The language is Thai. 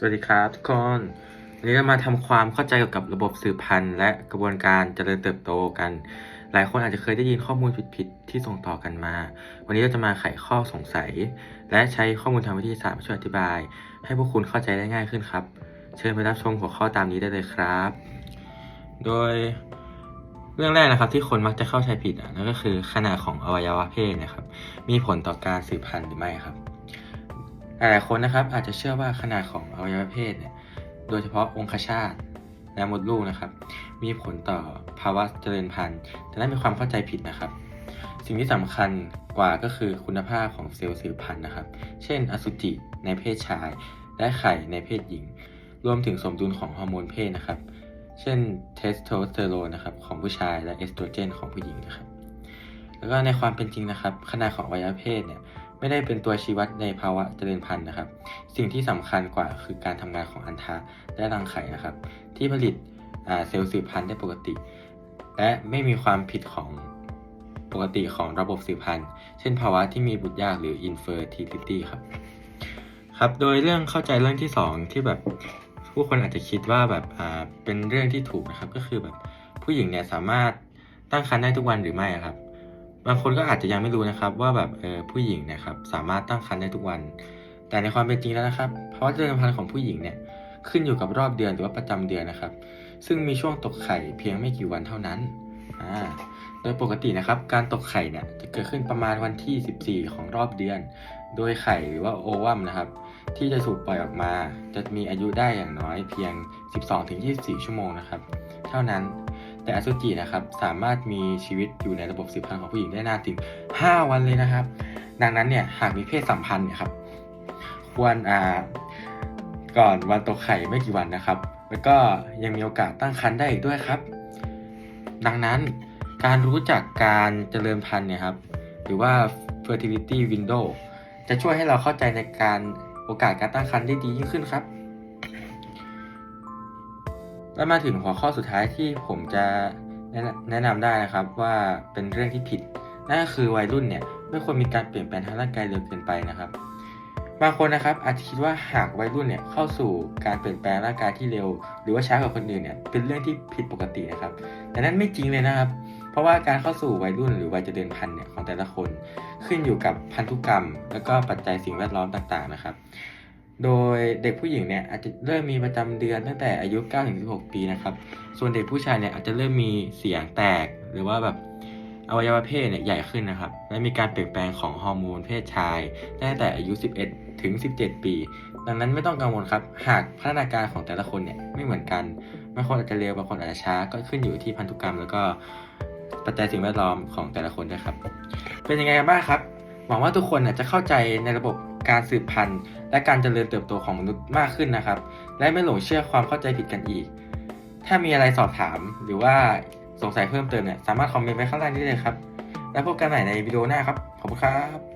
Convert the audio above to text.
สวัสดีครับทุกคนวันนี้เรามาทำความเข้าใจเกี่ยวกับระบบสืบพันธุ์ และกระบวนการเจริญเติบโตกัน หลายคนอาจจะเคยได้ยินข้อมูลผิดๆที่ส่งต่อกันมา วันนี้เราจะมาไขข้อสงสัย และใช้ข้อมูลทางวิทยาศาสตร์มาช่วยอธิบาย ให้พวกคุณเข้าใจได้ง่ายขึ้นครับ เชิญไปรับชมหัวข้อตามนี้ได้เลยครับ โดยเรื่องแรกนะครับที่คนมักจะเข้าใจผิดอะนั่นก็คือขนาดของอวัยวะเพศนะครับ มีผลต่อการสืบพันธุ์หรือไม่ครับ หลายคนนะครับอาจจะเชื่อว่าขนาดของอวัยวะเพศเนี่ยโดยเฉพาะองคชาตและมดลูกนะครับ มีผลต่อภาวะเจริญพันธุ์แต่นั่นเป็นความเข้าใจผิดนะครับ สิ่งที่สำคัญกว่าก็คือคุณภาพของเซลล์สืบพันธุ์นะครับ เช่น อสุจิในเพศชาย และไข่ในเพศหญิง รวมถึงสมดุลของฮอร์โมนเพศนะครับ เช่นเทสโทสเตอโรนนะครับของผู้ชายและเอสโตรเจนของผู้หญิงนะครับ แล้วก็ในความเป็นจริงนะครับขนาดของอวัยวะเพศเนี่ย ไม่ได้เป็นตัวชี้วัดในภาวะเจริญพันธุ์นะครับ สิ่งที่สำคัญกว่าคือการทำงานของอันทะและรังไข่นะครับ ที่ผลิตเซลล์สืบพันธุ์ได้ปกติ และไม่มีความผิดของปกติของระบบสืบพันธุ์ เช่นภาวะที่มีบุตรยากหรือ infertility ครับ ครับ โดยเรื่องเข้าใจเรื่องที่สองที่แบบผู้คนอาจจะคิดว่าแบบเป็นเรื่องที่ถูกนะครับ ก็คือแบบผู้หญิงเนี่ยสามารถตั้งครรภ์ได้ทุกวันหรือไม่อะครับ บางคนก็อาจจะยังไม่รู้นะครับ ว่าแบบเออผู้หญิงเนะครับสามารถตั้งครรภ์ได้ทุกวัน แต่ในความเป็นจริงแล้วนะครับภาวะเจริญพันธุ์ของผู้หญิงเนี่ยขึ้นอยู่กับรอบเดือนหรือว่าประจำเดือนนะครับ ซึ่งมีช่วงตกไข่เพียงไม่กี่วันเท่านั้นอ่าโดยปกตินะครับ การตกไข่เนี่ยจะเกิดขึ้นประมาณวันที่ 14 ของรอบเดือน โดยไข่หรือว่าโอวัมนะครับ ที่จะถูกปล่อยออกมา จะมีอายุได้อย่างน้อยเพียง 12-24 ชั่วโมงนะครับ เท่านั้น แต่อสุจินะครับสามารถมีชีวิตอยู่ในระบบสืบพันธุ์ของผู้หญิงได้นานถึง 5 วันเลยนะครับ ดังนั้นเนี่ยหากมีเพศสัมพันธ์เนี่ยครับควรอ่าก่อนวันตกไข่ไม่กี่วันนะครับ แล้วก็ยังมีโอกาสตั้งครรภ์ได้อีกด้วยครับ ดังนั้นการรู้จักการเจริญพันธุ์เนี่ยครับหรือว่า fertility window จะช่วยให้เราเข้าใจในการโอกาสการตั้งครรภ์ได้ดียิ่งขึ้นครับ แล้วมาถึงหัวข้อสุดท้ายที่ผมจะแนะนะนำได้นะครับว่าเป็นเรื่องที่ผิด นั่นก็คือวัยรุ่นเนี่ยไม่ควรมีการเปลี่ยนแปลงทางร่างกายเร็วเกินไปนะครับบางคนนะครับอาจจะคิดว่าหากวัยรุ่นเนี่ยเข้าสู่การเปลี่ยนแปลงร่างกายที่เร็ว หรือว่าช้ากว่าคนอื่นเนี่ยเป็นเรื่องที่ผิดปกตินะครับ แต่นั่นไม่จริงเลยนะครับ เพราะว่าการเข้าสู่วัยรุ่นหรือวัยเจริญพันธุ์เนี่ยของแต่ละคน ขึ้นอยู่กับพันธุกรรม แล้วก็ปัจจัยสิ่งแวดล้อมต่างๆนะครับ โดยเด็กผู้หญิงเนี่ยอาจจะเริ่มมีประจำเดือนตั้งแต่อายุ 9-16 ปีนะครับ ส่วนเด็กผู้ชายเนี่ยอาจจะเริ่มมีเสียงแตกหรือว่าแบบอวัยวะเพศเนี่ยใหญ่ขึ้นนะครับ และมีการเปลี่ยนแปลงของฮอร์โมนเพศชายตั้งแต่อายุ 11 ถึง 17 ปี ดังนั้นไม่ต้องกังวลครับ หากพัฒนาการของแต่ละคนเนี่ยไม่เหมือนกัน บางคนอาจจะเร็ว บางคนอาจจะช้า ก็ขึ้นอยู่ที่พันธุกรรม แล้วก็ปัจจัยสิ่งแวดล้อมของแต่ละคนด้วยครับ เป็นยังไงกันบ้างครับ หวังว่าทุกคนน่ะจะเข้าใจในระบบ การสืบพันธุ์ และการเจริญเติบโตของมนุษย์มากขึ้นนะครับ และไม่หลงเชื่อความเข้าใจผิดกันอีก ถ้ามีอะไรสอบถามหรือว่าสงสัยเพิ่มเติมเนี่ยสามารถคอมเมนต์ไว้ข้างล่างได้เลยครับ แล้วพบกันใหม่ในวิดีโอหน้าครับ ขอบคุณครับ